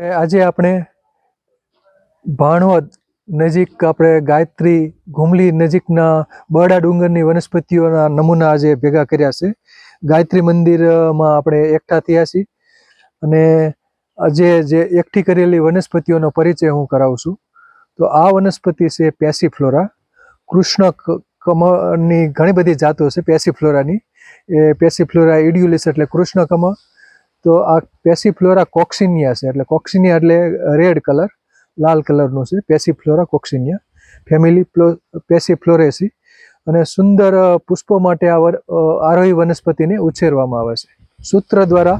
આજે આપણે ભાણવદ નજીક આપણે ગાયત્રી ઘુમલી નજીકના બરડા ડુંગરની વનસ્પતિઓના નમૂના આજે ભેગા કર્યા છે. ગાયત્રી મંદિરમાં આપણે એકઠા થયા છીએ અને આજે જે એકઠી કરેલી વનસ્પતિઓનો પરિચય હું કરાવું છું. તો આ વનસ્પતિ છે પેસીફ્લોરા. કૃષ્ણ કમળની ઘણી બધી જાતો છે પેસીફ્લોરાની. એ પેસીફ્લોરા ઇડ્યુલિસ એટલે કૃષ્ણ કમળ. તો આ પેસીફ્લોરા કોક્સિનિયા છે. એટલે કોક્સિનિયા એટલે રેડ કલર, લાલ કલરનું છે. Passiflora coccinea. Family Passifloraceae. અને સુંદર પુષ્પો માટે આ આરોહી વનસ્પતિને ઉછેરવામાં આવે છે. સૂત્ર દ્વારા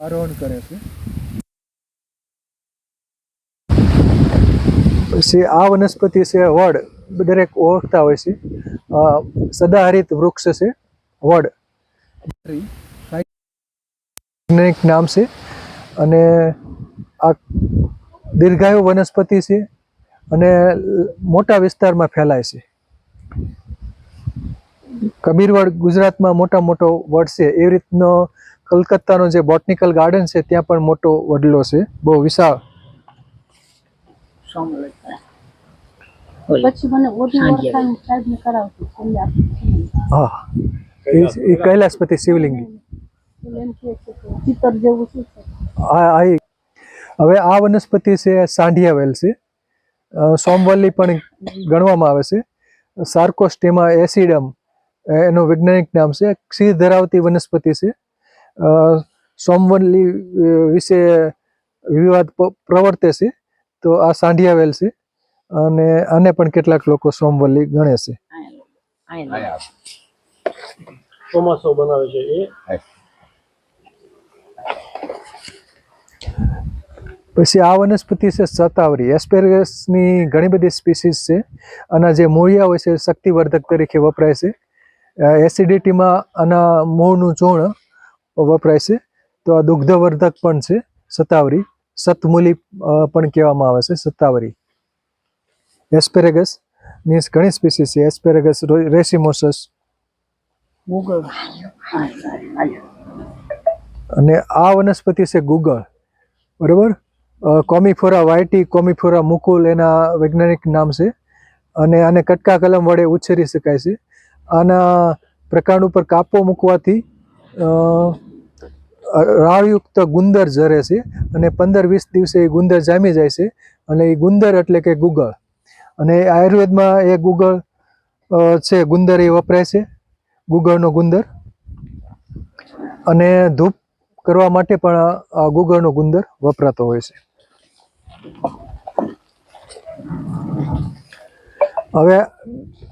આરોહણ કરે છે. પછી આ વનસ્પતિ છે, વડ. દરેક ઓળખતા હોય છે. સદાહરિત વૃક્ષ છે, વડ. વૈજ્ઞાનિક નામ છે. અને આ દીર્ઘાયુ વનસ્પતિ છે અને મોટા વિસ્તારમાં ફેલાય છે. કબીરવડ ગુજરાતમાં મોટા મોટો વડ છે. એવી રીતનો કલકત્તાનો જે બોટનિકલ ગાર્ડન છે ત્યાં પણ મોટો વડલો છે. બહુ વિશાળ. હા. એ કૈલાસપતિ શિવલિંગી. ચિત્તર જેવું શું છે? હવે આ વનસ્પતિ છે સાંઢિયા વેલ છે. સોમવલ્લી પણ ગણવામાં આવે છે. સાર્કોસ્ટેમા એસિડમ એનું વૈજ્ઞાનિક નામ છે. ક્ષીર ધરાવતી વનસ્પતિ છે. સોમવલ્લી વિશે વિવાદ પ્રવર્તે છે. તો આ સાંઢિયા વેલ છે. અને આને પણ કેટલાક લોકો સોમવલ્લી ગણે છે. ચોમાસો બનાવે છે એ. પછી આ વનસ્પતિ છે સતાવરી. એસ્પેરગસની ઘણી બધી સ્પીસીસ છે અને જે મૂળિયા હોય છે શક્તિવર્ધક તરીકે વપરાય છે. એસિડિટીમાં આના મૂળનું ચૂર્ણ વપરાય છે. તો આ દુગ્ધવર્ધક પણ છે સતાવરી. સતમૂલી પણ કહેવામાં આવે છે સતાવરી. એસ્પેરેગસની ઘણી સ્પીસીસ છે. એસ્પેરેગસ રેસિમોસસ. અને આ વનસ્પતિ છે ગુગળ. બરાબર? કોમીફોરા વાઇટી કોમીફોરા મુકુલ એના વૈજ્ઞાનિક નામ છે. અને આને કટકા કલમ વડે ઉછેરી શકાય છે. આના પ્રકાંડ ઉપર કાપો મૂકવાથી રાળયુક્ત ગુંદર ઝરે છે અને પંદર વીસ દિવસે એ ગુંદર જામી જાય છે. અને એ ગુંદર એટલે કે ગુગળ. અને આયુર્વેદમાં એ ગુગળ છે, ગુંદર એ વપરાય છે. ગુગળનો ગુંદર. અને ધૂપ કરવા માટે પણ ગુગળનો ગુંદર વપરાતો હોય છે. હવે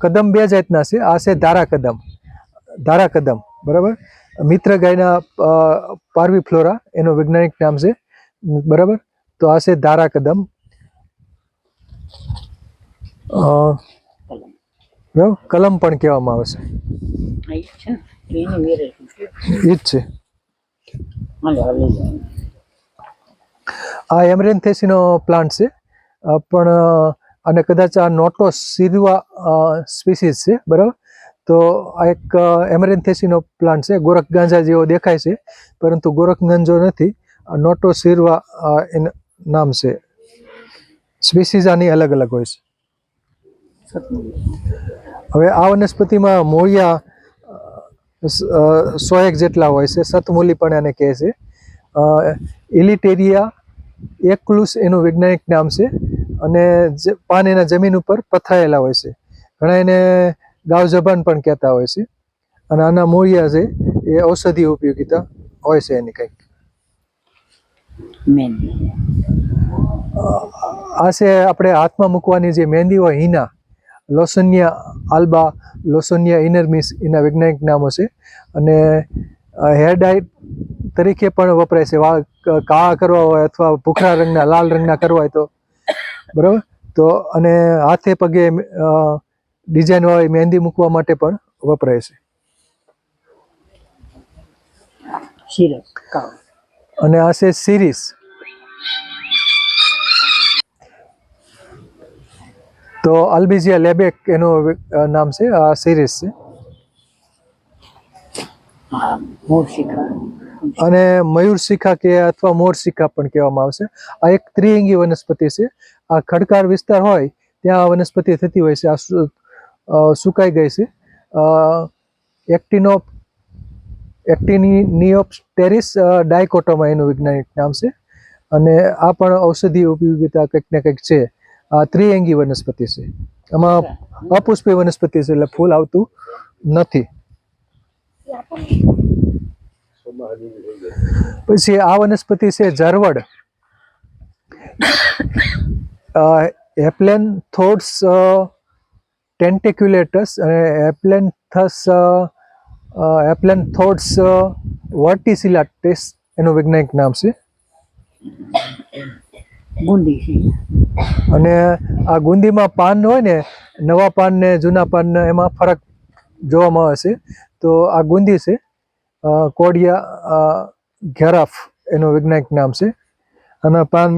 કદમ બે જાતના છે. આ છે ધારા કદમ. ધારા કદમ બરાબર? મિત્ર ગાયના પારવી ફ્લોરા એનું વૈજ્ઞાનિક નામ છે. બરાબર? તો આ છે ધારા કદમ. બરાબર? કલમ પણ કહેવામાં આવે છે. એ જ છે. આ એમરેન્થેસીનો પ્લાન્ટ છે. પણ અને કદાચ આ નોટો સિરવા સ્પીસીસ છે બરાબર? તો આ એક એમરેન્થેસીનો પ્લાન્ટ છે. ગોરખ ગાંજા જેવો દેખાય છે પરંતુ ગોરખ ગાંજો નથી. નોટો સિરવા એનું નામ છે. સ્પીસીસ આની અલગ અલગ હોય છે. હવે આ વનસ્પતિમાં મૂળિયા અ, સો એક જેટલા હોય છે સતમૂલી પણ એને કહે છે. ઇલિટેરિયા એકલુસ એનું વૈજ્ઞાનિક નામ છે અને જે- પાન એના જમીન ઉપર પથરાયેલા હોય છે. ઘણા એને ગાવ જબાન પણ કહેતા હોય છે. અને આના મૂળિયા છે એ ઔષધિ ઉપયોગીતા હોય છે એની કંઈક. આ છે આપણે હાથમાં મૂકવાની જે મહેંદી હોય હિના લોસન્યા આલ્બા લોસોનિયા ઇનરમિસ એના વૈજ્ઞાનિક નામો છે. અને હેર ડાય તરીકે પણ વપરાય છે. વાળ કાળા કરવા હોય અથવા ભૂખરા રંગના લાલ રંગના કરવા હોય તો. બરાબર? તો અને હાથે પગે ડિઝાઇન વાળી મહેંદી મૂકવા માટે પણ વપરાય છે. અને આ છે સિરીસ તો અલ્બિઝિયા લેબેક એનું નામ છે આ સિરીઝ છે. અને મયુર શિખા કે અથવા મોર શિખા પણ કહેવામાં આવશે. આ એક ત્રિઅંગી વનસ્પતિ છે. આ ખડકાળ વિસ્તાર હોય ત્યાં આ વનસ્પતિ થતી હોય છે. આ સુકાઈ ગઈ છે. એક્ટિનો એક્ટિનિયોપ્ટેરિસ ડાયકોટોમા એનું વૈજ્ઞાનિક નામ છે. અને આ પણ ઔષધિ ઉપયોગિતા કંઈક ને કંઈક છે. આ ત્રિઅંગી વનસ્પતિ છે. આમાં અપુષ્પી વનસ્પતિ છે એટલે ફૂલ આવતું નથી. પછી આ વનસ્પતિ છે જરવડ એપ્લેન થોડ્સ ટેન્ટિક્યુલેટસ અને એપ્લેન્થસ એપ્લેન થોડ્સ વર્ટિસિલાટિસ એનું વૈજ્ઞાનિક નામ છે. ગુંદી. અને આ ગુંદીમાં પાન હોય ને, નવા પાન ને જૂના પાન એમાં ફરક જોવામાં આવે છે. તો આ ગુંદી છે કોડિયા ઘેરાફ એનું વૈજ્ઞાનિક નામ છે. અને પાન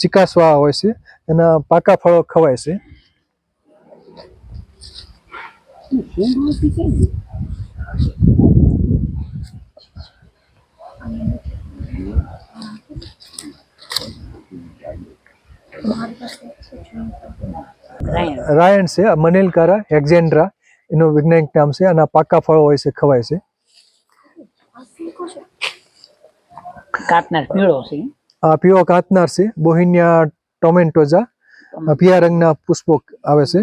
ચીકાસવા હોય છે એના પાકા ફળો ખવાય છે. Thank કેમ રાયણ છે આ મનેલકારા એક્ઝેન્ડ્રા એનું વૈજ્ઞાનિક નામ છે અને પાકા ફળો હોય છે ખવાય છે. પીળો છે. આ પીળો કાતનાર છે બોહિનિયા ટોમેન્ટોઝા આ રંગના પુષ્પો આવે છે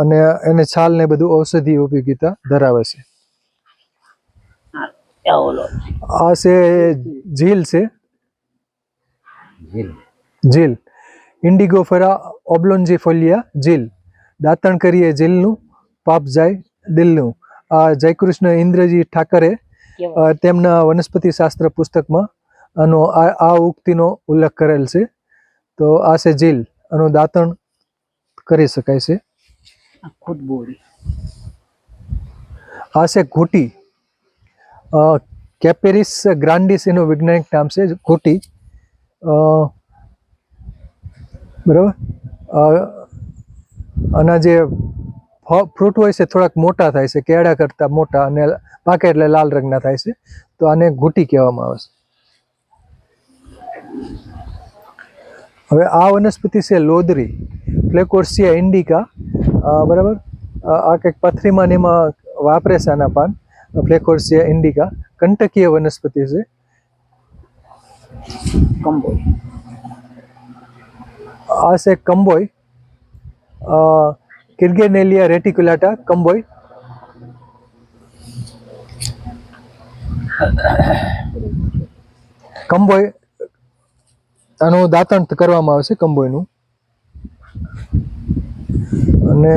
અને એને છાલ ને બધું ઔષધિ ઉપયોગિતા ધરાવે છે. આ છે. ઝીલ છે. ઝીલ. ઇન્ડિગોફેરા ઓબ્લોન્જીફોલિયા જીલ. દાંતણ કરીએ જીલનું પાપ જાય દિલનું. આ જયકૃષ્ણ ઇન્દ્રજી ઠાકરે તેમના વનસ્પતિ શાસ્ત્ર પુસ્તકમાં આનો આ ઉક્તિનો ઉલ્લેખ કરેલ છે. તો આ છે જીલ. આનું દાંતણ કરી શકાય છે. આ છે ઘૂંટી. કેપેરિસ ગ્રાન્ડિસ એનું વૈજ્ઞાનિક નામ છે ઘૂંટી. અ, બરાબર? આના જે ફ્રૂટ હોય છે થોડાક મોટા થાય છે, કેળા કરતાં મોટા અને પાકે એટલે લાલ રંગના થાય છે. તો આને ઘૂંટી કહેવામાં આવે છે. હવે આ વનસ્પતિ છે લોદરી, ફ્લેકોર્સિયા ઇન્ડિકા બરાબર? આ કંઈક પથરીમાં એમાં વાપરે છે આના પાન, ફ્લેકોર્સિયા ઇન્ડિકા, કંટકીય વનસ્પતિ છે. કંબોઈ આ છે કંબોય કિર્ગેનેલિયા રેટિક્યુલાટા કંબોય કંબોય આનું દાંતણ કરવામાં આવે છે કંબોયનું અને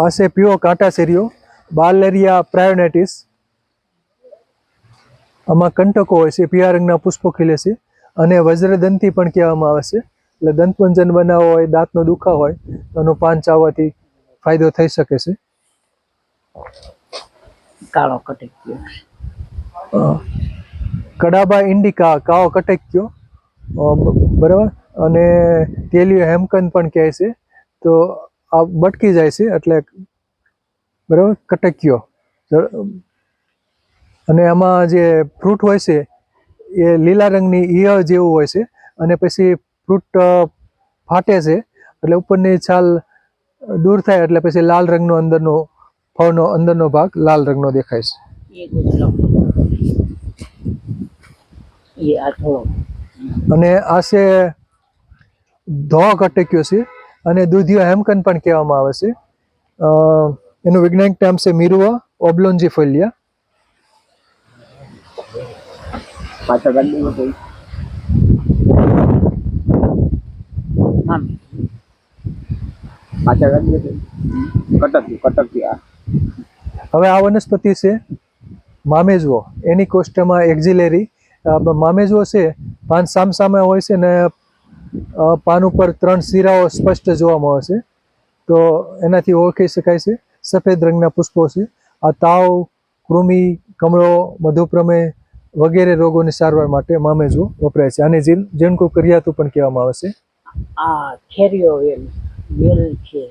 આ છે પ્યો કાંટા સેરિયો બાલેરિયા પ્રાયોનેટિસ, આમાં કંટકો હોય છે, પીળા રંગના પુષ્પો ખીલે છે, અને વજ્રદંતી પણ કહેવામાં આવે છે. એટલે દંતમંજન બનાવવો હોય દાંતનો દુખાવો હોય તો આનું પાન ચાવવાથી ફાયદો થઈ શકે છે. કાળો કટક કડાબા ઇન્ડિકા કાળો કટક્યો અ, બરાબર? અને તેલિયો હેમકન પણ કહે છે. તો આ બટકી જાય છે એટલે બરાબર? કટક્યો અને આમાં જે ફ્રૂટ હોય છે એ લીલા રંગની ઈયળ જેવું હોય છે. અને પછી ફ્રૂટ ફાટે છે. એટલે ઉપરની છાલ દૂર થાય એટલે પછી લાલ રંગનો અંદરનો ફળનો અંદરનો ભાગ લાલ રંગનો દેખાય છે. અને આ છે ધોક અટક્યો છે અને દૂધિયો હેમકન પણ કહેવામાં આવે છે. એનું વૈજ્ઞાનિક નામ છે મિરુઆ ઓબ્લોન્જીફોલિયા. પાછળ ગાડી માં પાછળ કટક આ. હવે આ વનસ્પતિ છે મામેજવો. એની કોષ્ટમાં એક્ઝિલેરી. મામેજવો છે પાન સામસામે હોય છે ને પાન ઉપર ત્રણ શીરાઓ સ્પષ્ટ જોવામાં આવે છે. તો એનાથી ઓળખી શકાય છે. સફેદ રંગના પુષ્પો છે. આ તાવ કૃમિ કમળો મધુપ્રમેહ વગેરે રોગોની સારવાર માટે મામેજવો વપરાય છે. આને જીન જેનકો કરિયાતું પણ કહેવામાં આવે છે. આ ખેરીઓ વેલ વેલ છે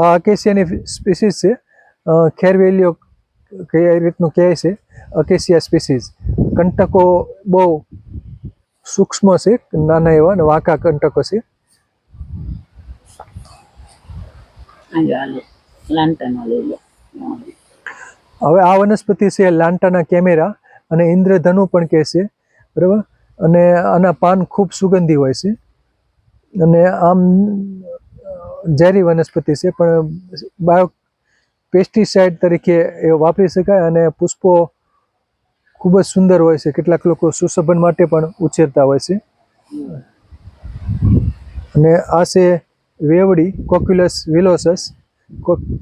આ અકેશિયાની સ્પીસીસ છે. ખેરવેલીઓ કઈ રીતનું કહેવાય છે? અકેશિયા સ્પીસીસ. કંટકો બહુ સૂક્ષ્મ છે નાના એવા અને વાંકા કંટકો છે. હવે આ વનસ્પતિ છે લાંટાના કેમેરા અને ઇન્દ્રધનુ પણ કહે છે. બરાબર? અને આના પાન ખૂબ સુગંધી હોય છે. અને આમ ઝેરી વનસ્પતિ છે, પણ બાયો પેસ્ટિસાઇડ તરીકે એ વાપરી શકાય અને પુષ્પો ખૂબ જ સુંદર હોય છે. કેટલાક લોકો સુશોભન માટે પણ ઉછેરતા હોય છે. અને આ છે વેવડી કોક્યુલસ વિલોસસ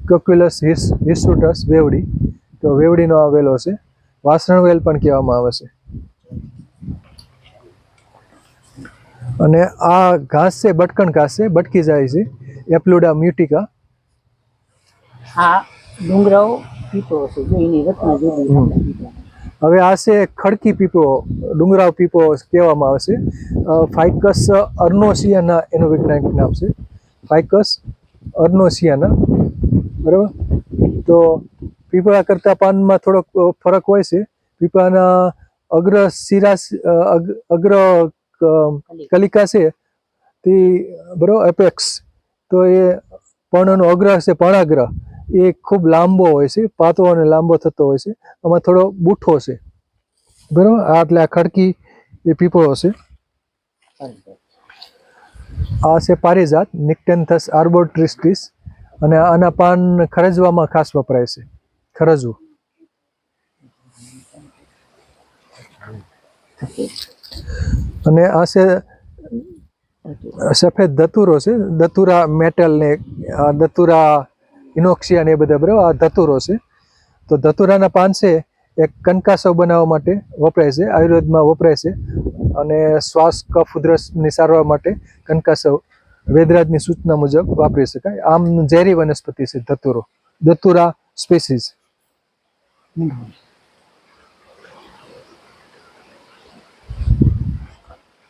કોક્યુલસ હિસ હિસુટસ વેવડી. તો વેવડીનો આ વેલો છે. વાસણ વેલ પણ કહેવામાં આવે છે. અને આ ઘાસ છે બટકણ ઘાસ છે બટકી જાય છે એપ્લુડા મ્યુટિકા. આ ડુંગરાઓ પીપળો છે જો એની રચના જુદી હવે આ છે ખડકી પીપળો ડુંગરાવ પીપળો કહેવામાં આવે છે. ફાઇકસ અર્નોસિયાના એનું વૈજ્ઞાનિક નામ છે. ફાઇકસ અર્નોસિયાના બરાબર? તો પીપળા કરતાં પાનમાં થોડોક ફરક હોય છે. પીપળાના અગ્ર શિરા અગ્ર કલિકા. છે તે બરાબર એપેક્સ. તો એ પર્ણનો અગ્રહ છે પર્ણાગ્રહ. એ ખૂબ લાંબો હોય છે પાતળો અને લાંબો થતો હોય છે. આમાં થોડો બુઠ્ઠો છે. બરાબર? આ એટલે આ ખડકી એ પીપળો છે. આ છે પારિજાત નિક્ટેન્થસ આર્બોટ્રિસ્ટિસ અને આના પાન ખરજવામાં ખાસ વપરાય છે. ખરજવું. અને આ છે સફેદ ધતુરો છે. દતુરા મેટલ ને દતુરા ઇનોક્સિયા ને એ બધા બરાબર, આ ધતુરો છે. તો ધતુરાના પાન છે, એ કનકાસવ બનાવવા માટે વપરાય છે, આયુર્વેદમાં વપરાય છે. અને શ્વાસ, કફ ઉધરસની સારવાર માટે કનકાસવ વેદરાજની સૂચના મુજબ વાપરી શકાય. આમ ઝેરી વનસ્પતિ છે ધતુરો. દતુરા સ્પેસીસ.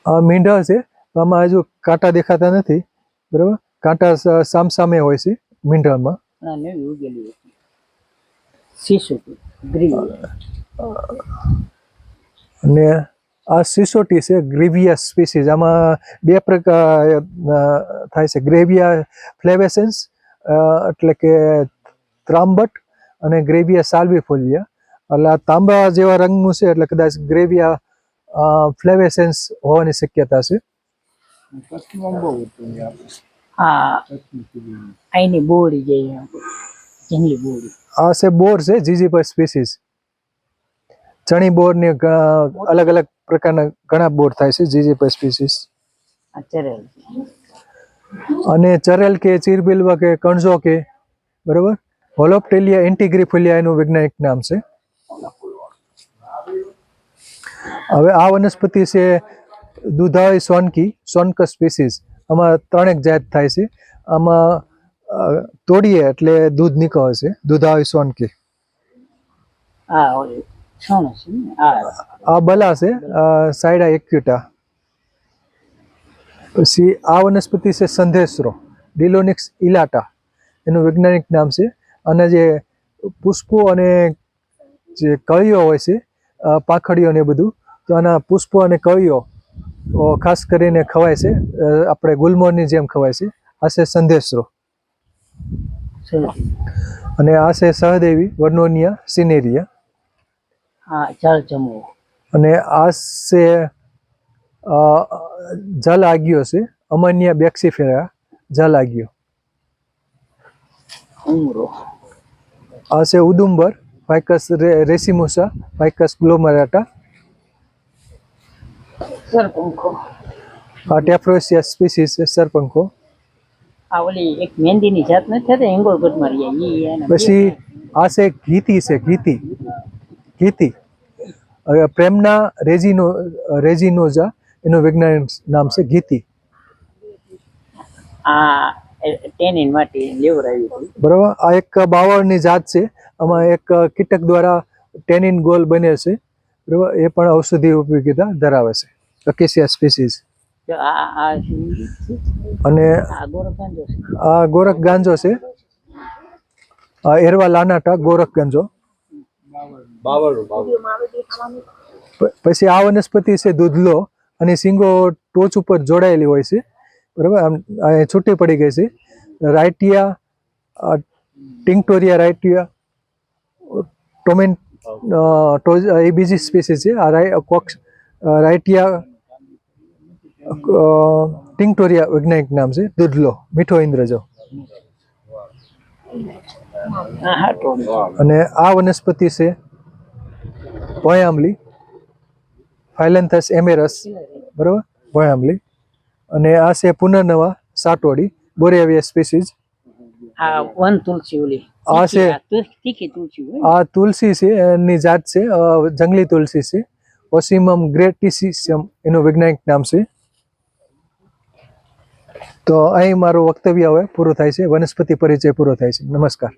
આ મીંઢળ છે. આમાં હજુ કાંટા દેખાતા નથી. બરાબર? કાંટા સામ સામસામે હોય છે ગ્રીન અને આ સિસોટી છે ગ્રેવિયા સ્પીસીસ. આમાં બે પ્રકાર થાય છે. ગ્રેવિયા ફ્લેવેસન્સ એટલે કે ત્રાંબટ અને ગ્રેવિયા સાલ્વિફોલિયા. એટલે આ તાંબા જેવા રંગનું છે એટલે કદાચ ગ્રેવિયા ફ્લેવેસન્સ હોવાની શક્યતા છે. હા. આઈની બોડી જે જંગલી બોડી. આ છે બોર છે જીજીપર સ્પીસીસ. ચણી બોર ને અલગ અલગ પ્રકારના ઘણા બોર થાય છે જીજીપર સ્પીસીસ. આ ચરેલ અને ચરેલ કે ચીરબિલવા કે કણઝો કે બરોબર? હોલોપ્ટેલિયા એન્ટીગ્રીફોલિયા એનું વૈજ્ઞાનિક નામ છે. હવે આ વનસ્પતિ છે દુધાળી સોનકી સોનક સ્પીસીસ. આમાં ત્રણેક જાત થાય છે. આમાં તોડીએ એટલે દૂધ નીકળે છે દુધાળી સોનકી. આ બલા છે સાયડા એક્યુટા. પછી આ વનસ્પતિ છે સંધેસરો ડિલોનિક્સ ઇલાટા. એનું વૈજ્ઞાનિક નામ છે. અને જે પુષ્પો અને જે કળીઓ હોય છે પાંખડીઓ ને બધું તો આના પુષ્પો અને કવિઓ ખાસ કરીને ખવાય છે. આપણે ગુલમોરની જેમ ખવાય છે. આ છે સંદેશરો. અને આ છે સહદેવી વર્નોનિયા સિનેરિયા. અને આ છે જલ આગ્યો છે. અમન્ય બેક્સીફેરા જલ આગ્યો આ છે ઉદુંબર ફાઇકસ રેસિમુસા ફાઇકસ ગ્લોમરાટા. સરપંખો. ટેફ્રોસિયા સ્પીસીસ છે સરપંખો. આ ઓલી એક મહેંદીની જાત નથી થતી હિંગોળગઢમાં રહી પછી આ છે ગીતી છે ગીતી. ગીતી. હવે પ્રેમના રેજીનો રેજીનોઝા એનું વૈજ્ઞાનિક નામ છે ગીતી. આ ટેનિન માટી લેવરાવી હતું. બરાબર? આ એક બાવળની જાત છે. આમાં એક કીટક દ્વારા ટેનિન ગોલ બને છે. બરાબર? એ પણ ઔષધિ ઉપયોગિતા ધરાવે છે. Acacia species? અને આ ગોરખાંજો છે? આ ગોરખ ગાંજો છે. આ એરવા લાનાટા ગોરખ ગાંજો. પછી આ વનસ્પતિ છે દૂધલો અને સિંગો ટોચ ઉપર જોડાયેલી હોય છે. બરાબર? આમ આ છૂટી પડી ગઈ છે. રાઇટિયા અ, ટિંક્ટોરિયા રાઇટિયા ટોમેન એ બીજી સ્પીસીસ છે. આ રાઈ કોક્સ રાઇટિયા ટિંક્ટોરિયા વૈજ્ઞાનિક નામ છે દૂધલો મીઠો ઇન્દ્રજો. અને આ વનસ્પતિ છે ભોયામલી ફાઇલેન્થસ એમેરસ બરાબર? ભોયામલી અને આ છે પુનર્નવા સાટોડી બોરેવિયા સ્પીસીઝ આ વન તુલસી ઓલી. આ છે- આ તુલસી હોય આ તુલસી છે એની જાત છે જંગલી તુલસી છે. ઓસિમમ ગ્રેટિસિસમ એનું વૈજ્ઞાનિક નામ છે. તો અહીં મારું વક્તવ્ય હવે પૂરું થાય છે. વનસ્પતિ પરિચય પૂરો થાય છે. નમસ્કાર.